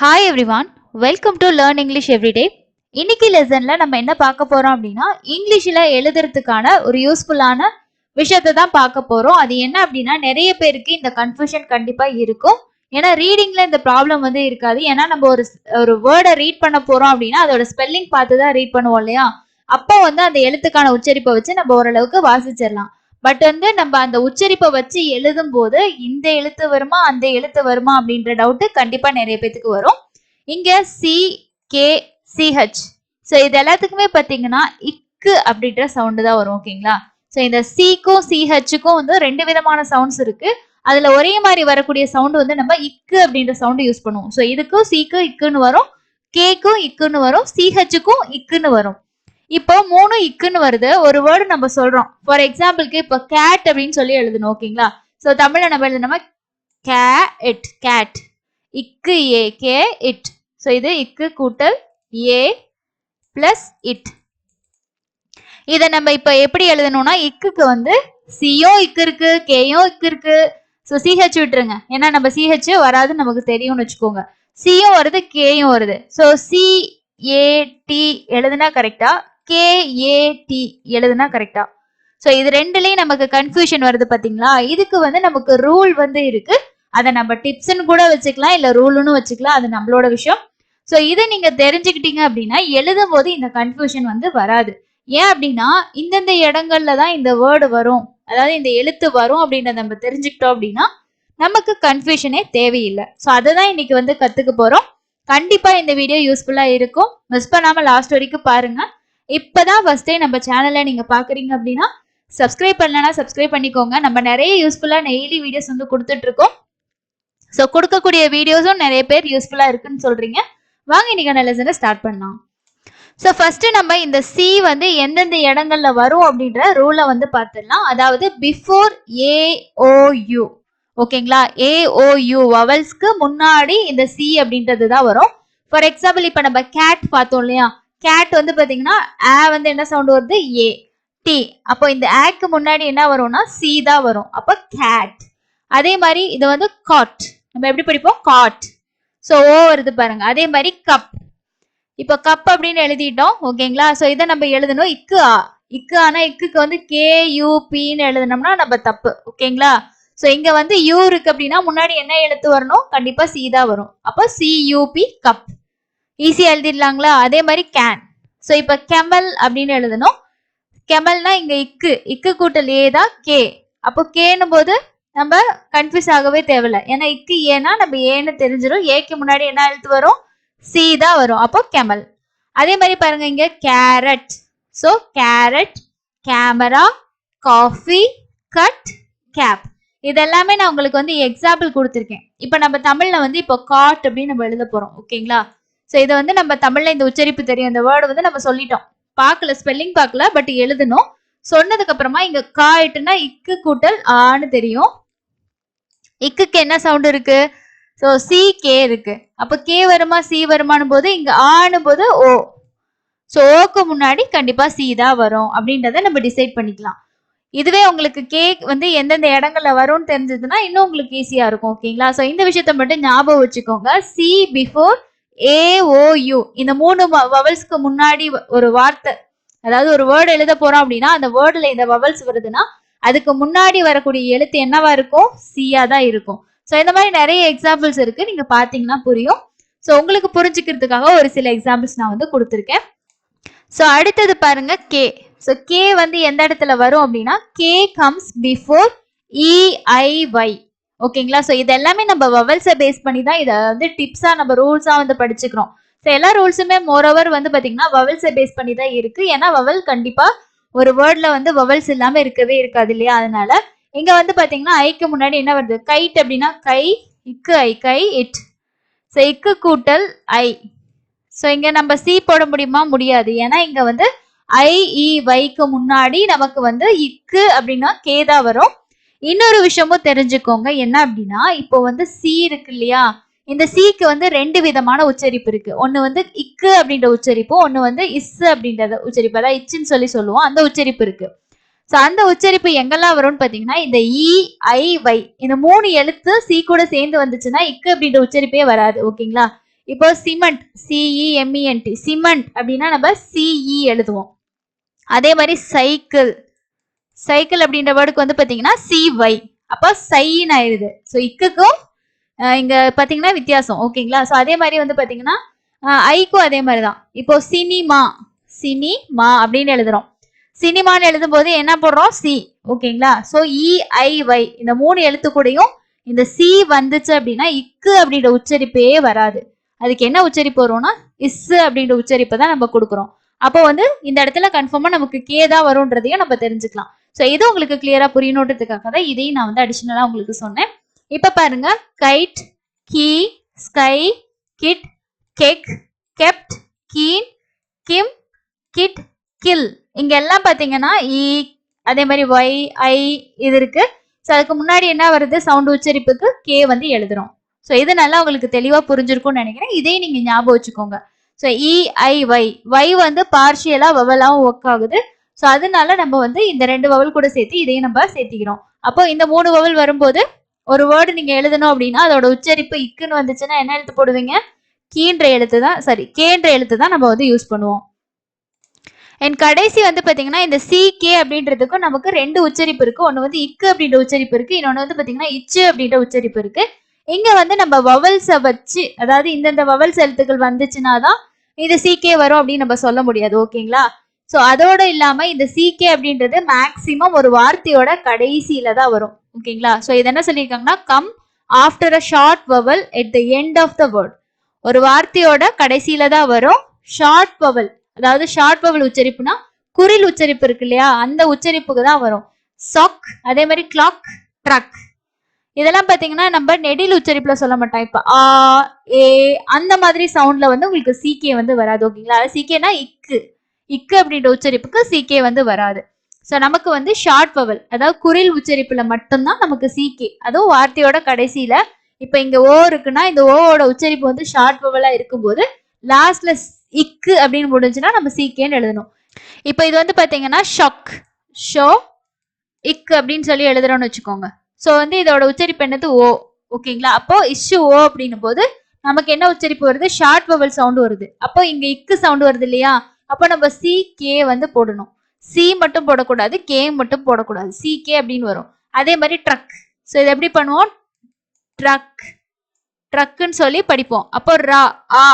Hi everyone welcome to learn English everyday இன்னைக்கு லெசன்ல நம்ம என்ன பார்க்க போறோம் அப்படின்னா இங்கிலீஷில் எழுதுறதுக்கான ஒரு யூஸ்ஃபுல்லான விஷயத்தை தான் பார்க்க போறோம். அது என்ன அப்படின்னா நிறைய பேருக்கு இந்த கன்ஃபியூஷன் கண்டிப்பாக இருக்கும். ஏன்னா ரீடிங்ல இந்த ப்ராப்ளம் வந்து இருக்காது. ஏன்னா நம்ம ஒரு ஒரு வேர்டை ரீட் பண்ண போறோம் அப்படின்னா அதோட ஸ்பெல்லிங் பார்த்து தான் ரீட் பண்ணுவோம் இல்லையா? அப்போ வந்து அந்த எழுத்துக்கான உச்சரிப்பை வச்சு நம்ம ஓரளவுக்கு வாசிச்சிடலாம். பட் வந்து நம்ம அந்த உச்சரிப்பை வச்சு எழுதும் போது இந்த எழுத்து வருமா அந்த எழுத்து வருமா அப்படின்ற டவுட் கண்டிப்பா நிறைய பேத்துக்கு வரும். இங்க சி கே சிஹெச் ஸோ இது எல்லாத்துக்குமே பார்த்தீங்கன்னா இக்கு அப்படின்ற சவுண்டு தான் வரும் ஓகேங்களா ஸோ இந்த சிக்கும் சிஹெச்சுக்கும் வந்து ரெண்டு விதமான சவுண்ட்ஸ் இருக்கு. அதுல ஒரே மாதிரி வரக்கூடிய சவுண்டு வந்து நம்ம இக்கு அப்படின்ற சவுண்டு யூஸ் பண்ணுவோம். ஸோ இதுக்கும் சிக்கு இக்குன்னு வரும் கேக்கும் இக்குன்னு வரும் சிஹெச்சுக்கும் இக்குன்னு வரும். இப்போ மூணு இக்குன்னு வருது. ஒரு வேர்டு நம்ம சொல்றோம். ஃபார் எக்ஸாம்பிளுக்கு இப்போ கேட் அப்படின்னு சொல்லி எழுதணும் ஓகேங்களா ஸோ தமிழ்ல நம்ம எழுதணுமா? கே இட் கேட் இக்கு ஏ கே இட் ஸோ இது இக்கு கூட்டல் ஏ பிளஸ் இட் இதை நம்ம இப்போ எப்படி எழுதணும்னா இக்குக்கு வந்து சியும் இக்கு இருக்கு கேயும் இக்கு இருக்கு. ஸோ சிஹெச் விட்டுருங்க. ஏன்னா நம்ம சிஹெச் வராதுன்னு நமக்கு தெரியும்னு வச்சுக்கோங்க. சியும் வருது கேயும் வருது. ஸோ சி ஏ டி எழுதுனா கரெக்டா கேஏடி எழுதுனா கரெக்டா ஸோ இது ரெண்டுலேயும் நமக்கு கன்ஃபியூஷன் வருது பார்த்தீங்களா இதுக்கு வந்து நமக்கு ரூல் வந்து இருக்கு. அதை நம்ம டிப்ஸ்ன்னு கூட வச்சுக்கலாம் இல்லை ரூல்னு வச்சுக்கலாம். அது நம்மளோட விஷயம். ஸோ இதை நீங்க தெரிஞ்சுக்கிட்டீங்க அப்படின்னா எழுதும் போது இந்த கன்ஃபியூஷன் வந்து வராது. ஏன் அப்படின்னா இந்தந்த இடங்கள்ல தான் இந்த வேர்டு வரும். அதாவது இந்த எழுத்து வரும் அப்படின்றத நம்ம தெரிஞ்சுக்கிட்டோம் அப்படின்னா நமக்கு கன்ஃபியூஷனே தேவையில்லை. ஸோ அதை தான் இன்னைக்கு வந்து கத்துக்க போறோம். கண்டிப்பா இந்த வீடியோ யூஸ்ஃபுல்லா இருக்கும். மிஸ் பண்ணாம லாஸ்ட் வரைக்கும் பாருங்க. இப்போதான் ஃபர்ஸ்ட் டே நம்ம சேனலை நீங்க பாக்குறீங்க அப்படின்னா சப்ஸ்கிரைப் பண்ணலனா சப்ஸ்கிரைப் பண்ணிக்கோங்க. நம்ம நிறைய யூஸ்ஃபுல்லாக டெய்லி வீடியோஸ் வந்து கொடுத்துட்டு இருக்கோம் ஸோ கொடுக்கக்கூடிய வீடியோஸும் நிறைய பேர் யூஸ்ஃபுல்லாக இருக்குன்னு சொல்கிறீங்க வாங்க இன்னைக்கான லெசனை ஸ்டார்ட் பண்ணலாம். ஸோ ஃபர்ஸ்ட் நம்ம இந்த சி வந்து எந்தெந்த இடங்கள்ல வரும் அப்படின்ற ரூலை வந்து பார்த்துடலாம். அதாவது பிஃபோர் ஏஓயு ஓகேங்களா? ஏஓயு வவல்ஸ்க்கு முன்னாடி இந்த சி அப்படின்றது தான் வரும். ஃபார் எக்ஸாம்பிள் இப்போ நம்ம கேட் பார்த்தோம் இல்லையா? கேட் வந்து பாத்தீங்கன்னா ஆ வந்து என்ன சவுண்ட் வருது? ஏ டி அப்போ இந்த ஆக்கு முன்னாடி என்ன வரும்னா சி தான் வரும். அப்போ கேட் அதே மாதிரி இது வந்து காட் நம்ம எப்படி படிப்போம்? காட் ஸோ ஓ வருது பாருங்க. அதே மாதிரி கப் இப்போ கப் அப்படின்னு எழுதிட்டோம். ஓகேங்களா ஸோ இதை நம்ம எழுதணும். இக்கு ஆ. இக்கு ஆனா இக்குக்கு வந்து கே யூபின்னு எழுதுனோம்னா நம்ம தப்பு. ஓகேங்களா ஸோ இங்க வந்து யூ இருக்கு அப்படின்னா முன்னாடி என்ன எழுத்து வரணும்? கண்டிப்பா சி தான் வரும். அப்போ சியூபி கப் ஈஸியா எழுதிடலாங்களா? அதே மாதிரி கேன் ஸோ இப்போ கெமல் அப்படின்னு எழுதணும். கெமல்னா இங்க இக்கு. இக்கு கூட்டல் ஏ தான் கே அப்போ கேன்னும் போது நம்ம கன்ஃபியூஸ் ஆகவே தேவையில்ல. ஏன்னா இக்கு ஏன்னா நம்ம ஏன்னு தெரிஞ்சிடும் ஏக்கு முன்னாடி என்ன எழுத்து வரும்? சி தான் வரும். அப்போ கெமல் அதே மாதிரி பாருங்க இங்க carrot so carrot camera coffee cut cap இதெல்லாமே நான் உங்களுக்கு வந்து எக்ஸாம்பிள் கொடுத்துருக்கேன். இப்போ நம்ம தமிழ்ல வந்து இப்போ காட் அப்படின்னு நம்ம எழுத போறோம். ஓகேங்களா ஸோ இதை வந்து நம்ம தமிழ்ல இந்த உச்சரிப்பு தெரியும். இந்த வேர்டு வந்து நம்ம சொல்லிட்டோம். பார்க்கல ஸ்பெல்லிங் பார்க்கல பட் எழுதணும். சொன்னதுக்கு அப்புறமா இங்க காயிட்டுனா இக்கு கூட்டல் ஆன்னு தெரியும். இக்குக்கு என்ன சவுண்ட் இருக்கு? ஸோ சி கே இருக்கு. அப்ப கே வருமா சி வருமானு போது இங்க ஆனு போது ஓ. ஸோ ஓக்கு முன்னாடி கண்டிப்பா சி தான் வரும். அப்படின்றத நம்ம டிசைட் பண்ணிக்கலாம். இதுவே உங்களுக்கு கே வந்து எந்தெந்த இடங்கள்ல வரும்னு தெரிஞ்சதுன்னா இன்னும் உங்களுக்கு ஈஸியா இருக்கும் ஓகேங்களா ஸோ இந்த விஷயத்த மட்டும் ஞாபகம் வச்சுக்கோங்க. சி பிஃபோர் ஏஓயு இந்த மூணு வவல்ஸ்க்கு முன்னாடி ஒரு வார்த்தை அதாவது ஒரு வேர்டு எழுத போறோம் அப்படின்னா அந்த வேர்டுல இந்த வவல்ஸ் வருதுன்னா அதுக்கு முன்னாடி வரக்கூடிய எழுத்து என்னவா இருக்கும்? சியா தான் இருக்கும். ஸோ இந்த மாதிரி நிறைய எக்ஸாம்பிள்ஸ் இருக்கு. நீங்க பாத்தீங்கன்னா புரியும். ஸோ உங்களுக்கு புரிஞ்சுக்கிறதுக்காக ஒரு சில எக்ஸாம்பிள்ஸ் நான் வந்து கொடுத்துருக்கேன். ஸோ அடுத்தது பாருங்க கே ஸோ கே வந்து எந்த இடத்துல வரும் அப்படின்னா கே கம்ஸ் பிஃபோர் இஐஒய் ஓகேங்களா? ஸோ இது எல்லாமே நம்ம வவல்ஸை பேஸ் பண்ணி தான் இதை வந்து டிப்ஸாக நம்ம ரூல்ஸாக வந்து படிச்சுக்கிறோம். ஸோ எல்லா ரூல்ஸுமே மோரோவர் வந்து பார்த்தீங்கன்னா வவல்ஸை பேஸ் பண்ணி தான் இருக்கு. ஏன்னா வவல் கண்டிப்பாக ஒரு வேர்ட்ல வந்து வவல்ஸ் இல்லாமல் இருக்கவே இருக்காது இல்லையா? அதனால இங்க வந்து பார்த்தீங்கன்னா ஐக்கு முன்னாடி என்ன வருது? கைட் அப்படின்னா கை இக்கு ஐ கை இட் ஸோ இக்கு கூட்டல் ஐ ஸோ இங்க நம்ம சி போட முடியுமா? முடியாது. ஏன்னா இங்க வந்து ஐ இ e, வைக்கு முன்னாடி நமக்கு வந்து இக்கு அப்படின்னா கே தான் வரும். இன்னொரு விஷயமும் தெரிஞ்சுக்கோங்க. என்ன அப்படின்னா இப்போ வந்து சி இருக்கு இல்லையா? இந்த சிக்கு வந்து ரெண்டு விதமான உச்சரிப்பு இருக்கு. ஒன்னு வந்து இக்கு அப்படின்ற உச்சரிப்பு ஒன்னு வந்து இஸ் அப்படின்றத உச்சரிப்பு. அதாவது இச்சுன்னு சொல்லி சொல்லுவோம். அந்த உச்சரிப்பு இருக்கு. ஸோ அந்த உச்சரிப்பு எங்கெல்லாம் வரும்னு பார்த்தீங்கன்னா இந்த இ ஐ வை இந்த மூணு எழுத்து சி கூட சேர்ந்து வந்துச்சுன்னா இக்கு அப்படின்ற உச்சரிப்பே வராது. ஓகேங்களா? இப்போ சிமெண்ட் சிஇஎம்இஎன்டி சிமெண்ட் அப்படின்னா நம்ம சிஇ எழுதுவோம். அதே மாதிரி சைக்கிள் சைக்கிள் அப்படின்ற வேர்டுக்கு வந்து பாத்தீங்கன்னா வை அப்போ சைன்னு ஆயிருது. ஸோ இக்குக்கும் இங்க பாத்தீங்கன்னா வித்தியாசம். ஓகேங்களா ஸோ அதே மாதிரி வந்து பாத்தீங்கன்னா ஐக்கும் அதே மாதிரி தான் இப்போ சினிமா சினிமா அப்படின்னு எழுதுறோம். சினிமான்னு எழுதும் போது என்ன போடுறோம்? சி. ஓகேங்களா ஸோ இஐஒய் இந்த மூணு எழுத்து கூடயும் இந்த சி வந்துச்சு அப்படின்னா இக்கு அப்படின்ற உச்சரிப்பே வராது. அதுக்கு என்ன உச்சரிப்பு வரும்னா இஸ் அப்படின்ற உச்சரிப்பை தான் நம்ம கொடுக்குறோம். அப்போ வந்து இந்த இடத்துல கன்ஃபார்மா நமக்கு கே தான் வரும்ன்றதையும் நம்ம தெரிஞ்சுக்கலாம். ஸோ இது உங்களுக்கு கிளியரா புரியணுன்றதுக்காக தான் இதையும் நான் வந்து அடிஷ்னலா உங்களுக்கு சொன்னேன். இப்போ பாருங்க kite key sky kid keg kept keen Kim kid kill இங்க எல்லாம் பாத்தீங்கன்னா இ அதே மாதிரி ஒய் ஐ இது இருக்கு. ஸோ அதுக்கு முன்னாடி என்ன வருது? சவுண்ட் உச்சரிப்புக்கு கே வந்து எழுதுறோம். ஸோ இது நல்லா உங்களுக்கு தெளிவா புரிஞ்சிருக்கும்னு நினைக்கிறேன். இதையும் நீங்க ஞாபகம் வச்சுக்கோங்க. ஸோ இஐ ஒய் ஒய் வந்து பார்ஷியலா வவலாவும் ஒர்க் ஆகுது. ஸோ அதனால நம்ம வந்து இந்த ரெண்டு வவல் கூட சேர்த்து இதையும் நம்ம சேர்த்திக்கிறோம். அப்போ இந்த மூணு வவல் வரும்போது ஒரு வேர்டு நீங்க எழுதணும் அப்படின்னா அதோட உச்சரிப்பு இக்குன்னு வந்துச்சுன்னா என்ன எழுத்து போடுவீங்க? கீன்ற எழுத்து தான் சாரி கேன்ற எழுத்து தான் நம்ம வந்து யூஸ் பண்ணுவோம். என் கடைசி வந்து பாத்தீங்கன்னா இந்த சி கே அப்படின்றதுக்கும் நமக்கு ரெண்டு உச்சரிப்பு இருக்கு. ஒன்னு வந்து இக்கு அப்படின்ற உச்சரிப்பு இருக்கு. இன்னொன்னு வந்து பாத்தீங்கன்னா இச்சு அப்படின்ற உச்சரிப்பு இருக்கு. இங்க வந்து நம்ம வவல்ஸை வச்சு அதாவது இந்தந்த வவல்ஸ் எழுத்துக்கள் வந்துச்சுன்னா தான் இது சிகே வரும் அப்படின்னு நம்ம சொல்ல முடியாது. ஓகேங்களா? ஸோ அதோட இல்லாம இந்த சிகே அப்படின்றது மேக்சிமம் ஒரு வார்த்தையோட கடைசியில தான் வரும். ஓகேங்களா ஸோ இது என்ன சொல்லியிருக்காங்கன்னா come after a short vowel at the end of the word ஒரு வார்த்தையோட கடைசியில தான் வரும். ஷார்ட் பவல் அதாவது ஷார்ட் பவல் உச்சரிப்புனா குரில் உச்சரிப்பு இருக்கு இல்லையா? அந்த உச்சரிப்புக்கு தான் வரும். சாக் அதே மாதிரி கிளாக் ட்ரக் இதெல்லாம் பாத்தீங்கன்னா நம்ம நெடில் உச்சரிப்புல சொல்ல மாட்டோம். இப்ப ஆ ஏ அந்த மாதிரி சவுண்ட்ல வந்து உங்களுக்கு சிகே வந்து வராது. ஓகேங்களா அது இக்கு. இக்கு அப்படின்ற உச்சரிப்புக்கு சிகே வந்து வராது. ஸோ நமக்கு வந்து ஷார்ட் வவல் அதாவது குரில் உச்சரிப்புல மட்டும்தான் நமக்கு சிகே அதுவும் வார்த்தையோட கடைசியில இப்ப இங்க ஓ இருக்குன்னா இந்த ஓவோட உச்சரிப்பு வந்து ஷார்ட் வவலா இருக்கும்போது லாஸ்ட்ல இக்கு அப்படின்னு முடிஞ்சுன்னா நம்ம சிகேன்னு எழுதணும். இப்போ இது வந்து பாத்தீங்கன்னா ஷக் ஷோ இக்கு அப்படின்னு சொல்லி எழுதுறோம்னு வச்சுக்கோங்க. ஸோ வந்து இதோட உச்சரிப்பு என்னது? ஓ ஓகேங்களா அப்போ இஷ்ஷு ஓ அப்படின்னும் போது நமக்கு என்ன உச்சரிப்பு வருது? ஷார்ட் வவல் சவுண்ட் வருது. அப்போ இங்க இக்கு சவுண்ட் வருது இல்லையா? அப்போ நம்ம சி கே வந்து போடணும். சி மட்டும் போடக்கூடாது கே மட்டும் போடக்கூடாது. சி கே அப்படின்னு வரும். அதே மாதிரி ட்ரக் ஸோ இது எப்படி பண்ணுவோம்? ட்ரக் ட்ரக்குன்னு சொல்லி படிப்போம். அப்போ ரா ஆ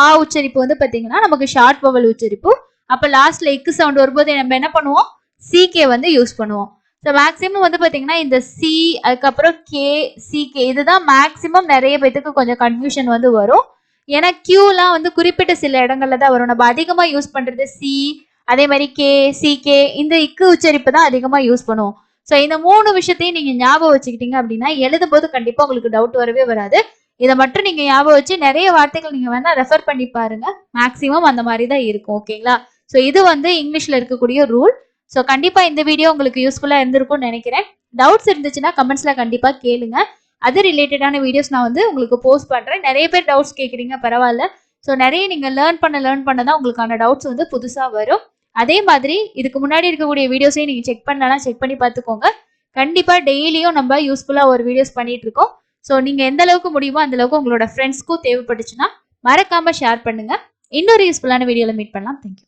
ஆ உச்சரிப்பு வந்து பார்த்தீங்கன்னா நமக்கு ஷார்ட் பவல் உச்சரிப்பு. அப்போ லாஸ்ட்ல இக்கு சவுண்ட் வரும்போது நம்ம என்ன பண்ணுவோம்? சிகே வந்து யூஸ் பண்ணுவோம். ஸோ மேக்ஸிமம் வந்து பார்த்தீங்கன்னா இந்த சி அதுக்கப்புறம் கே சிகே இதுதான் மேக்ஸிமம் நிறைய பேத்துக்கு கொஞ்சம் கன்ஃபியூஷன் வந்து வரும். ஏன்னா கியூலாம் வந்து குறிப்பிட்ட சில இடங்கள்ல தான் வரும். நம்ம அதிகமாக யூஸ் பண்றது சி அதே மாதிரி கே சிகே இந்த இக்கு உச்சரிப்பு தான் அதிகமாக யூஸ் பண்ணுவோம். ஸோ இந்த மூணு விஷயத்தையும் நீங்க ஞாபகம் வச்சுக்கிட்டீங்க அப்படின்னா எழுதும்போது கண்டிப்பா உங்களுக்கு டவுட் வரவே வராது. இதை மட்டும் நீங்க ஞாபகம் வச்சு நிறைய வார்த்தைகள் நீங்க வேணா ரெஃபர் பண்ணி பாருங்க. மேக்ஸிமம் அந்த மாதிரி தான் இருக்கும் ஓகேங்களா ஸோ இது வந்து இங்கிலீஷ்ல இருக்கக்கூடிய ரூல் ஸோ கண்டிப்பா இந்த வீடியோ உங்களுக்கு யூஸ்ஃபுல்லா இருந்திருக்கும்னு நினைக்கிறேன். டவுட்ஸ் இருந்துச்சுன்னா கமெண்ட்ஸ்ல கண்டிப்பா கேளுங்க. அது ரிலேட்டடான வீடியோஸ் நான் வந்து உங்களுக்கு போஸ்ட் பண்ணுறேன் நிறைய பேர் டவுட்ஸ் கேட்குறீங்க பரவாயில்ல. ஸோ நிறைய நீங்கள் லேர்ன் பண்ண லேர்ன் பண்ண தான் உங்களுக்கான டவுட்ஸ் வந்து புதுசாக வரும். அதே மாதிரி இதுக்கு முன்னாடி இருக்கக்கூடிய வீடியோஸையும் நீங்கள் செக் பண்ணலாம் செக் பண்ணி பார்த்துக்கோங்க. கண்டிப்பாக டெய்லியும் நம்ம யூஸ்ஃபுல்லாக ஒரு வீடியோஸ் பண்ணிட்டு இருக்கோம். ஸோ நீங்கள் எந்த அளவுக்கு முடியுமோ அந்த அளவுக்கு உங்களோட ஃப்ரெண்ட்ஸ்க்கும் தேவைப்பட்டுச்சுன்னா மறக்காமல் ஷேர் பண்ணுங்க. இன்னொரு யூஸ்ஃபுல்லான வீடியோவில் மீட் பண்ணலாம். தேங்க்யூ